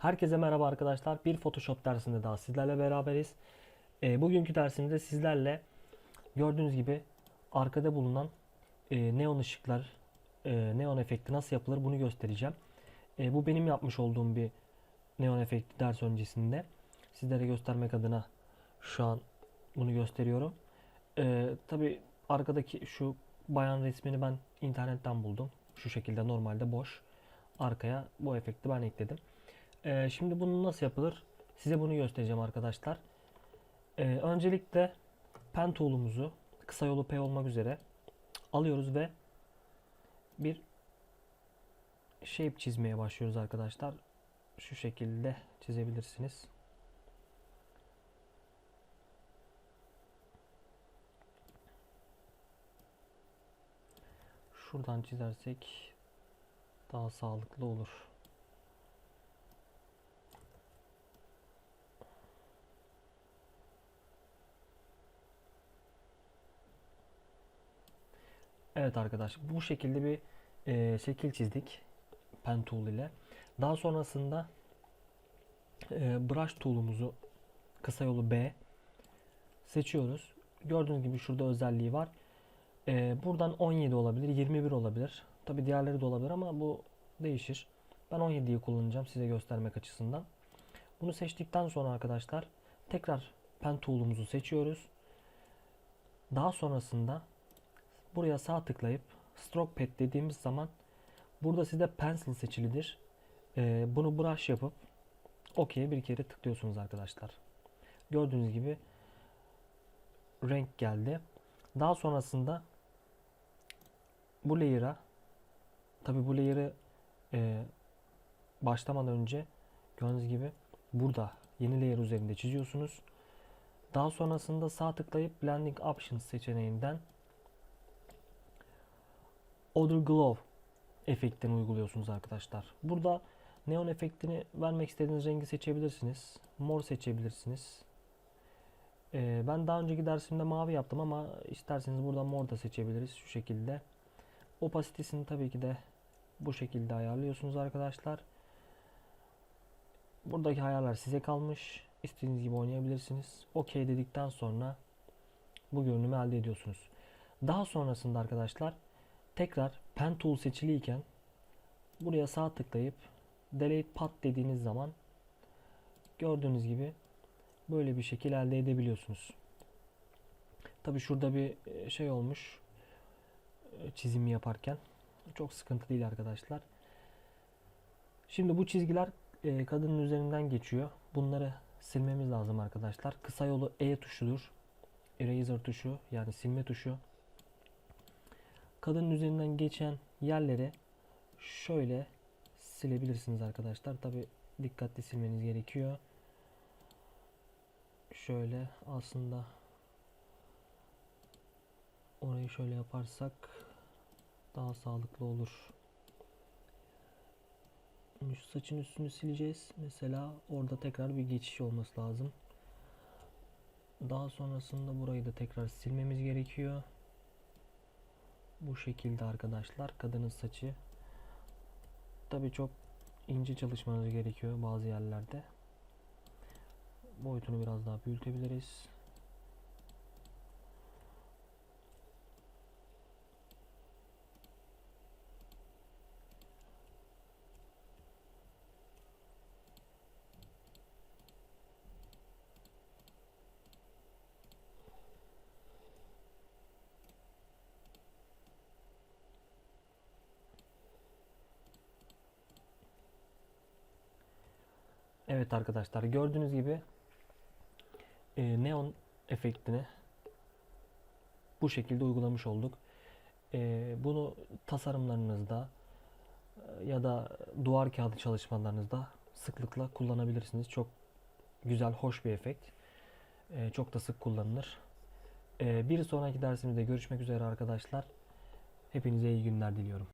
Herkese merhaba arkadaşlar. Bir Photoshop dersinde daha sizlerle beraberiz. E, bugünkü dersimizde sizlerle gördüğünüz gibi arkada bulunan e, neon ışıklar, e, neon efekti nasıl yapılır bunu göstereceğim. E, bu benim yapmış olduğum bir neon efekti ders öncesinde. Sizlere göstermek adına şu an bunu gösteriyorum. E, Tabi arkadaki şu bayan resmini ben internetten buldum. Şu şekilde normalde boş. Arkaya bu efekti ben ekledim. Ee, şimdi bunu nasıl yapılır? Size bunu göstereceğim arkadaşlar. Ee, öncelikle pen tool'umuzu kısa yolu P olmak üzere alıyoruz ve bir shape çizmeye başlıyoruz arkadaşlar. Şu şekilde çizebilirsiniz. Şuradan çizersek daha sağlıklı olur. Evet arkadaş bu şekilde bir e, şekil çizdik pen tool ile. Daha sonrasında e, brush tool'umuzu kısa yolu B seçiyoruz. Gördüğünüz gibi şurada özelliği var. E, buradan 17 olabilir, 21 olabilir. Tabi diğerleri de olabilir ama bu değişir. Ben 17'yi kullanacağım size göstermek açısından. Bunu seçtikten sonra arkadaşlar tekrar pen tool'umuzu seçiyoruz. Daha sonrasında buraya sağ tıklayıp stroke pad dediğimiz zaman burada size pencil seçilidir. Ee, bunu brush yapıp OK'ye bir kere tıklıyorsunuz arkadaşlar. Gördüğünüz gibi renk geldi. Daha sonrasında bu layer'a tabi bu layer'ı e, başlamadan önce gördüğünüz gibi burada yeni layer üzerinde çiziyorsunuz. Daha sonrasında sağ tıklayıp Blending Options seçeneğinden Other Glow efektini uyguluyorsunuz arkadaşlar. Burada neon efektini vermek istediğiniz rengi seçebilirsiniz. Mor seçebilirsiniz. Ee, ben daha önceki dersimde mavi yaptım ama isterseniz burada mor da seçebiliriz şu şekilde. Opasitesini tabii ki de bu şekilde ayarlıyorsunuz arkadaşlar. Buradaki ayarlar size kalmış. İstediğiniz gibi oynayabilirsiniz. OK dedikten sonra bu görünümü elde ediyorsunuz. Daha sonrasında arkadaşlar tekrar pen tool seçiliyken buraya sağ tıklayıp delete path dediğiniz zaman gördüğünüz gibi böyle bir şekil elde edebiliyorsunuz. Tabi şurada bir şey olmuş çizimi yaparken çok sıkıntı değil arkadaşlar. Şimdi bu çizgiler kadının üzerinden geçiyor. Bunları silmemiz lazım arkadaşlar. Kısa yolu E tuşudur. Eraser tuşu yani silme tuşu kadının üzerinden geçen yerleri şöyle silebilirsiniz arkadaşlar. Tabi dikkatli silmeniz gerekiyor. Şöyle aslında orayı şöyle yaparsak daha sağlıklı olur. Şu saçın üstünü sileceğiz. Mesela orada tekrar bir geçiş olması lazım. Daha sonrasında burayı da tekrar silmemiz gerekiyor. Bu şekilde arkadaşlar kadının saçı. Tabi çok ince çalışmanız gerekiyor bazı yerlerde. Boyutunu biraz daha büyütebiliriz. Evet arkadaşlar gördüğünüz gibi e, neon efektini bu şekilde uygulamış olduk. E, bunu tasarımlarınızda e, ya da duvar kağıdı çalışmalarınızda sıklıkla kullanabilirsiniz. Çok güzel, hoş bir efekt. E, çok da sık kullanılır. E, bir sonraki dersimizde görüşmek üzere arkadaşlar. Hepinize iyi günler diliyorum.